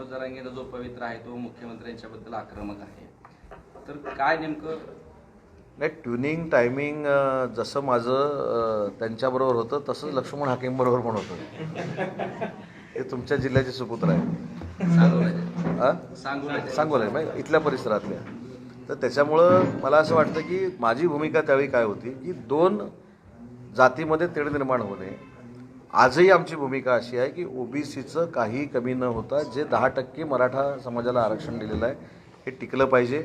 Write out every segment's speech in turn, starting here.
मनोज जो पवित्र आहे तो मुख्यमंत्र्यांच्याबद्दल आक्रमक आहे. तर काय नेमकं? नाही ट्युनिंग टायमिंग जसं माझं त्यांच्याबरोबर होतं तसंच लक्ष्मण हाकेंबरोबर पण होतं. हे तुमच्या जिल्ह्याचे सुपुत्र आहे सांगोला आहे इथल्या परिसरातल्या. तर त्याच्यामुळं मला असं वाटतं की माझी भूमिका त्यावेळी काय होती? की दोन जातीमध्ये तेढ निर्माण होणे आजही आमची भूमिका अशी आहे की ओबीसीचं काही कमी न होता जे दहा टक्के मराठा समाजाला आरक्षण दिलेलं आहे हे टिकलं पाहिजे.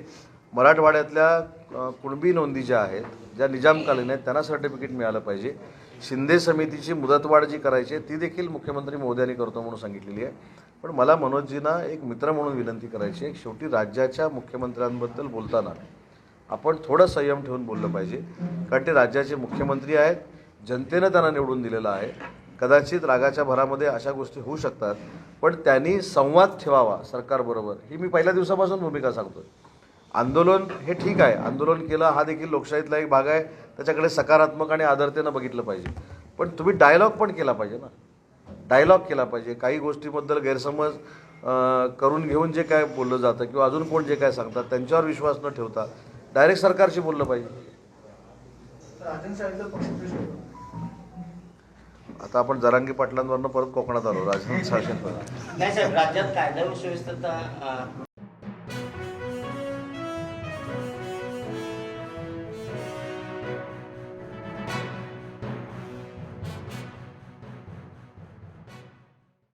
मराठवाड्यातल्या कुणबी नोंदी ज्या आहेत ज्या निजामकालीन आहेत त्यांना सर्टिफिकेट मिळालं पाहिजे. शिंदे समितीची मुदतवाढ जी करायची आहे ती देखील मुख्यमंत्री मोदी करतो म्हणून सांगितलेली आहे. पण मला मनोजजींना एक मित्र म्हणून विनंती करायची आहे शेवटी राज्याच्या मुख्यमंत्र्यांबद्दल बोलताना आपण थोडं संयम ठेवून बोललं पाहिजे. कारण ते राज्याचे मुख्यमंत्री आहेत जनतेनं त्यांना निवडून दिलेलं आहे. कदाचित रागाच्या भरामध्ये अशा गोष्टी होऊ शकतात पण त्यांनी संवाद ठेवावा सरकारबरोबर ही मी पहिल्या दिवसापासून भूमिका सांगतो आंदोलन हे ठीक आहे. आंदोलन केलं हा देखील लोकशाहीतला एक भाग आहे. त्याच्याकडे सकारात्मक आणि आदरतेनं बघितलं पाहिजे. पण तुम्ही डायलॉग पण केला पाहिजे ना. डायलॉग केला पाहिजे. काही गोष्टीबद्दल गैरसमज करून घेऊन जे काय बोललं जातं किंवा अजून कोण जे काय सांगतात त्यांच्यावर विश्वास न ठेवता डायरेक्ट सरकारशी बोललं पाहिजे. तर आपण जरांगी पाटलांवरनं परत कोकणात आलो राजनाथ शासन नाही साहेब राज्यात कायदा व सुव्यवस्थेचा